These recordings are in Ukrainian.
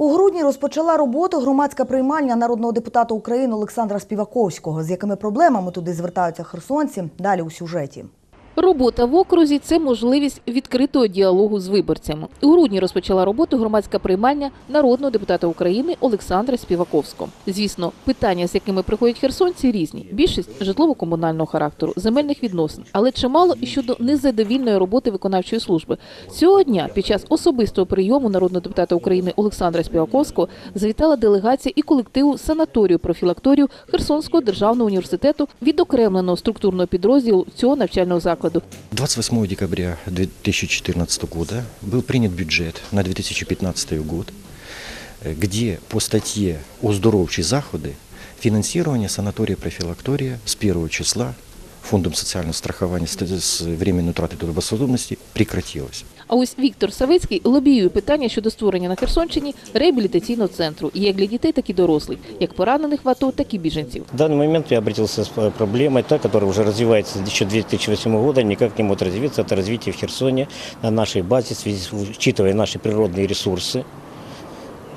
У грудні розпочала роботу громадська приймальня народного депутата України Олександра Співаковського. З якими проблемами туди звертаються херсонці? Далі у сюжеті. Робота в окрузі це можливість відкритого діалогу з виборцями. У грудні розпочала роботу громадська приймальня народного депутата України Олександра Співаковського. Звісно, питання, з якими приходять херсонці, різні. Більшість житлово-комунального характеру, земельних відносин, але чимало і щодо незадовільної роботи виконавчої служби. Цього дня під час особистого прийому народного депутата України Олександра Співаковського завітала делегація і колективу санаторію профілакторію Херсонського державного університету відокремленого структурного підрозділу цього навчального закладу. 28 декабря 2014 года был принят бюджет на 2015 год, э, где по статье «Оздоровчі заходи» финансирование санатория профилактория с 1 числа Фондом социального страхования с временной утраты трудоспособности прекратилось. А ось Віктор Савицький лобіює питання щодо створення на Херсонщині реабілітаційного центру як для дітей, так і дорослих, як поранених в АТО, так і біженців. В данный момент я обратился с э, проблемой, та, которая уже развивается еще 2008 года, никак не может развиться, это развитие в Херсоне на нашей базе, в связи с- учитывая наши природные ресурсы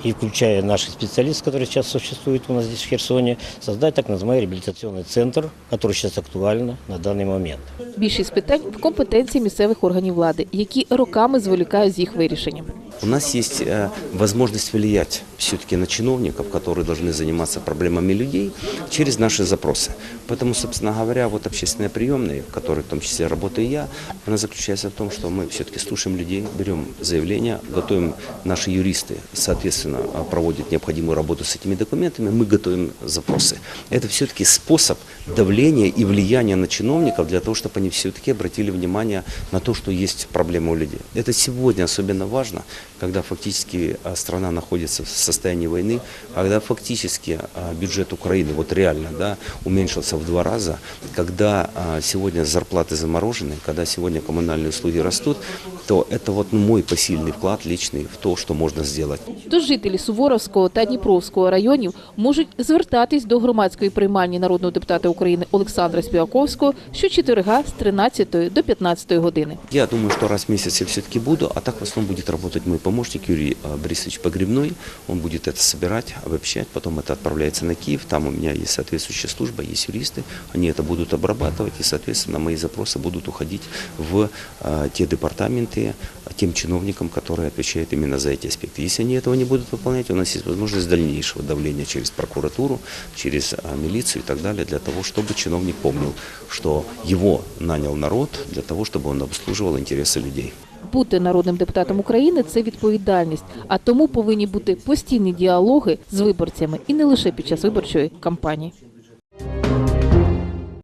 и включая наших специалистов, которые сейчас существуют у нас здесь в Херсоне, создать так называемый реабилитационный центр, который сейчас актуально на данный момент. Більшість питань в компетенції місцевих органів влади, які роками зволікають з їх вирішенням. У нас есть э, возможность влиять все-таки на чиновников, которые должны заниматься проблемами людей через наши запросы. Поэтому, собственно говоря, вот общественная приемная, в которой в том числе работаю я, она заключается в том, что мы все-таки слушаем людей, берем заявления, готовим наши юристы, соответственно, а, проводят необходимую работу с этими документами, мы готовим запросы. Это все-таки способ давления и влияния на чиновников для того, чтобы они все-таки обратили внимание на то, что есть проблемы у людей. Это сегодня особенно важно, когда фактически а, страна находится в состоянии войны, когда фактически а, бюджет Украины, вот реально, да, уменьшился в два раза, когда а, сегодня зарплаты заморожены, когда сегодня коммунальные услуги растут, то это вот ну, мой посильный вклад личный в то, что можно сделать. Тож жителі Суворовського та Дніпровського районів можуть звертатись до громадської приймальні народного депутата України Олександра Співаковського щочетверга з 13 до 15 години. Я думаю, что раз в месяц я все-таки буду, а так в основном будет работать мой помощник Юрий а, Борисович Погребной. Он будет это собирать, обобщать, потом это отправляется на Киев. Там у меня есть соответствующая служба, есть юристы. Они это будут обрабатывать, и, соответственно, мои запросы будут уходить в а, те департаменты, а, тем чиновникам, которые отвечают именно за эти аспекты. Если они этого не будут выполнять, у нас есть возможность дальнейшего давления через прокуратуру, через а, милицию и так далее, для того, чтобы чиновник помнил, что его нанял народ для того, чтобы он обслуживал интересы людей. Бути народним депутатом України це відповідальність, а тому повинні бути постійні діалоги з виборцями і не лише під час виборчої кампанії.